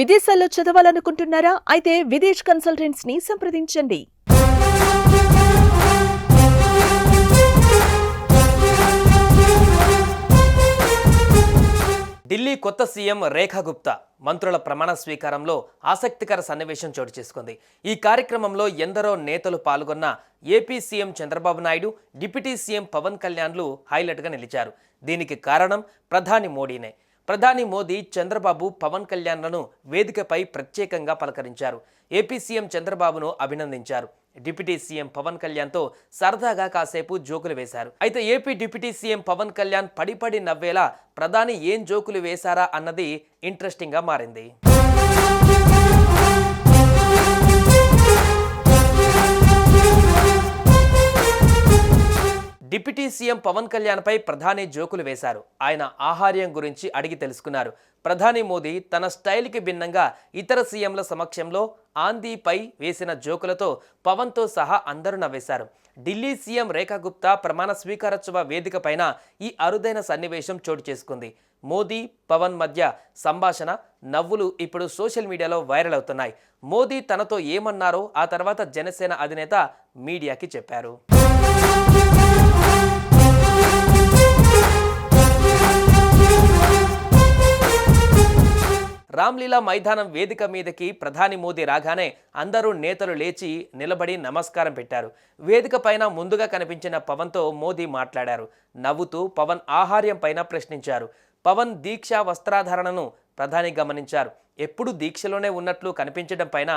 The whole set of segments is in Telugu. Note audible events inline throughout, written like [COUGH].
విదేశాల్లో చదవాలనుకుంటున్నారా? అయితే విదేశ్ కన్సల్టెంట్స్ని సంప్రదించండి. ఢిల్లీ కొత్త సీఎం రేఖా గుప్తా మంత్రుల ప్రమాణ స్వీకారంలో ఆసక్తికర సన్నివేశం చోటు చేసుకుంది. ఈ కార్యక్రమంలో ఎందరో నేతలు పాల్గొన్న AP CM Chandrababu Naidu deputy CM Pawan కళ్యాణ్లు హైలైట్గా నిలిచారు. దీనికి కారణం ప్రధాని మోడీనే. ప్రధాని మోదీ చంద్రబాబు పవన్ కళ్యాణ్లను వేదికపై ప్రత్యేకంగా పలకరించారు. ఏపీ సీఎం చంద్రబాబును అభినందించారు. డిప్యూటీ సీఎం పవన్ కళ్యాణ్తో సరదాగా కాసేపు జోకులు వేశారు. అయితే AP deputy CM Pawan Kalyan పడిపడి నవ్వేలా ప్రధాని ఏం జోకులు వేశారా అన్నది ఇంట్రెస్టింగ్గా మారింది. డిప్యూటీ సీఎం పవన్ కళ్యాణ్పై ప్రధాని జోకులు వేశారు. ఆయన ఆహార్యం గురించి అడిగి తెలుసుకున్నారు. ప్రధాని మోదీ తన స్టైల్కి భిన్నంగా ఇతర సీఎంల సమక్షంలో ఆందీపై వేసిన జోకులతో పవన్తో సహా అందరూ నవ్వేశారు. ఢిల్లీ సీఎం రేఖా గుప్తా ప్రమాణ స్వీకారోత్సవ వేదిక పైన ఈ అరుదైన సన్నివేశం చోటు చేసుకుంది. మోదీ పవన్ మధ్య సంభాషణ నవ్వులు ఇప్పుడు సోషల్ మీడియాలో వైరల్ అవుతున్నాయి. మోదీ తనతో ఏమన్నారో ఆ తర్వాత జనసేన అధినేత మీడియాకి చెప్పారు. రామ్లీలా మైదానం వేదిక మీదకి ప్రధాని మోదీ రాగానే అందరూ నేతలు లేచి నిలబడి నమస్కారం పెట్టారు. వేదిక పైన ముందుగా కనిపించిన పవన్తో మోదీ మాట్లాడారు. నవ్వుతూ పవన్ ఆహార్యం పైన ప్రశ్నించారు. పవన్ దీక్ష వస్త్రాధారణను ప్రధాని గమనించారు. ఎప్పుడు దీక్షలోనే ఉన్నట్లు కనిపించడం పైన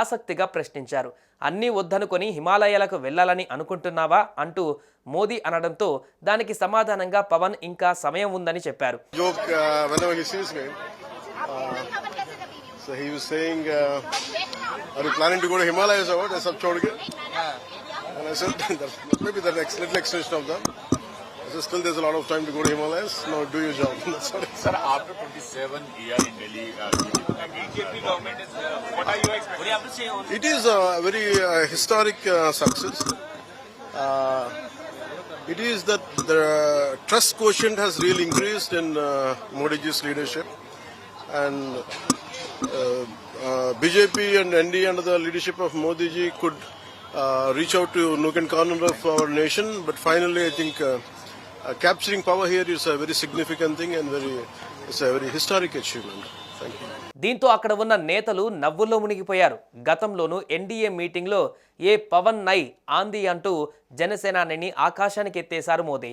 ఆసక్తిగా ప్రశ్నించారు. అన్నీ వద్దనుకొని హిమాలయాలకు వెళ్ళాలని అనుకుంటున్నావా అంటూ మోదీ అనడంతో దానికి సమాధానంగా పవన్ ఇంకా సమయం ఉందని చెప్పారు. So he was saying, uh, "Are you planning to go to Himalayas or what?" I said, "Chod ke." And I said, [LAUGHS] "That's maybe the next little extension of that." I said, "Still, there's a lot of time to go to Himalayas. Now, do your job." [LAUGHS] That's what I said. Sir, after 27 year in Delhi, uh, BJP government is. Uh, what are you expecting? What do you have to say on? It is a very uh, historic uh, success. Uh, it is that the trust quotient has really increased in uh, Modi ji's leadership, and BJP and ND under the leadership of Modi ji could uh, reach out to nook and corner of our nation. But finally, I think uh, uh, capturing power here is a very significant thing and very it's a very historic achievement. Thank you. దీంతో అక్కడ ఉన్న నేతలు నవ్వుల్లో మునిగిపోయారు గతంలోనూ ఎన్డీఏ మీటింగ్లో ఏ పవన్ నై ఆంది అంటూ జనసేనాని ఆకాశానికి ఎత్తేశారు మోదీ